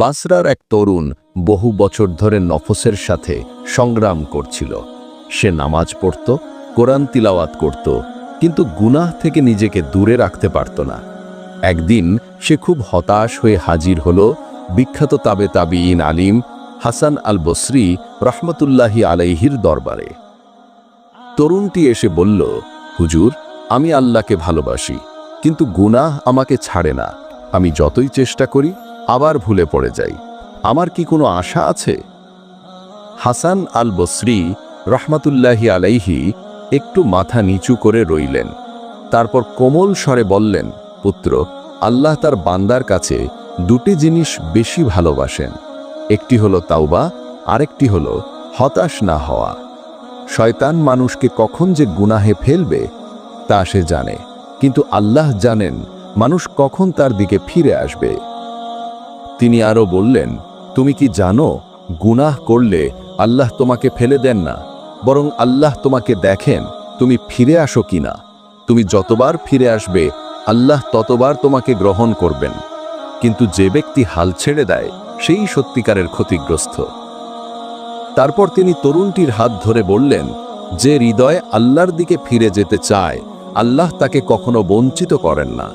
বাসরার এক তরুণ বহু বছর ধরে নফসের সাথে সংগ্রাম করছিল। সে নামাজ পড়ত, কোরআন তিলাওয়াত করত, কিন্তু গুনাহ থেকে নিজেকে দূরে রাখতে পারত না। একদিন সে খুব হতাশ হয়ে হাজির হল বিখ্যাত তাবে তাবিইন আলিম হাসান আল বসরি রহমতুল্লাহি আলাইহির দরবারে। তরুণটি এসে বলল, হুজুর, আমি আল্লাহকে ভালোবাসি, কিন্তু গুনাহ আমাকে ছাড়ে না। আমি যতই চেষ্টা করি আবার ভুলে পড়ে যাই। আমার কি কোনো আশা আছে? হাসান আল বসরি রহমাতুল্লাহি আলাইহি একটু মাথা নিচু করে রইলেন। তারপর কোমল স্বরে বললেন, পুত্র, আল্লাহ তার বান্দার কাছে দুটি জিনিস বেশি ভালোবাসেন। একটি হলো তাওবা, আরেকটি হলো হতাশ না হওয়া। শয়তান মানুষকে কখন যে গুনাহে ফেলবে, তা সে জানে। কিন্তু আল্লাহ জানেন মানুষ কখন তার দিকে ফিরে আসবে। তিনি আরও বললেন, তুমি কি জানো, গুনাহ করলে আল্লাহ তোমাকে ফেলে দেন না, বরং আল্লাহ তোমাকে দেখেন, তুমি ফিরে আসো কিনা তুমি যতবার ফিরে আসবে, আল্লাহ ততবার তোমাকে গ্রহণ করবেন। কিন্তু যে ব্যক্তি হাল ছেড়ে দেয়, সেই সত্যিকারের ক্ষতিগ্রস্ত। তারপর তিনি তরুণটির হাত ধরে বললেন, যে হৃদয় আল্লাহর দিকে ফিরে যেতে চায়, আল্লাহ তাকে কখনো বঞ্চিত করেন না।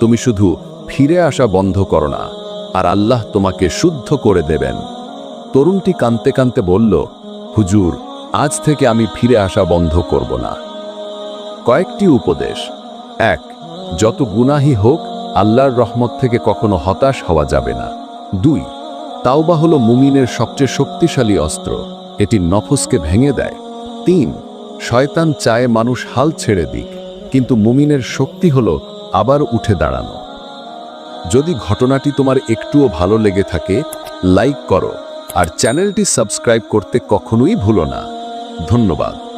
তুমি শুধু ফিরে আসা বন্ধ করো না। আর আল্লাহ তোমাকে শুদ্ধ করে দেবেন। তরুণটি কানতে কানতে বলল, হুজুর, আজ থেকে আমি ফিরে আসা বন্ধ করব না। কয়েকটি উপদেশ। এক, যত গুনাহি হোক, আল্লাহর রহমত থেকে কখনো হতাশ হওয়া যাবে না। দুই, তাওবা হলো মুমিনের সবচেয়ে শক্তিশালী অস্ত্র। এটি নফসকে ভেঙে দেয়। তিন, শয়তান চায় মানুষ হাল ছেড়ে দিক, কিন্তু মুমিনের শক্তি হলো আবার উঠে দাঁড়ানো। যদি ঘটনাটি তোমার একটুও ভালো লেগে থাকে লাইক করো, আর চ্যানেলটি সাবস্ক্রাইব করতে কখনোই ভুলো না। ধন্যবাদ।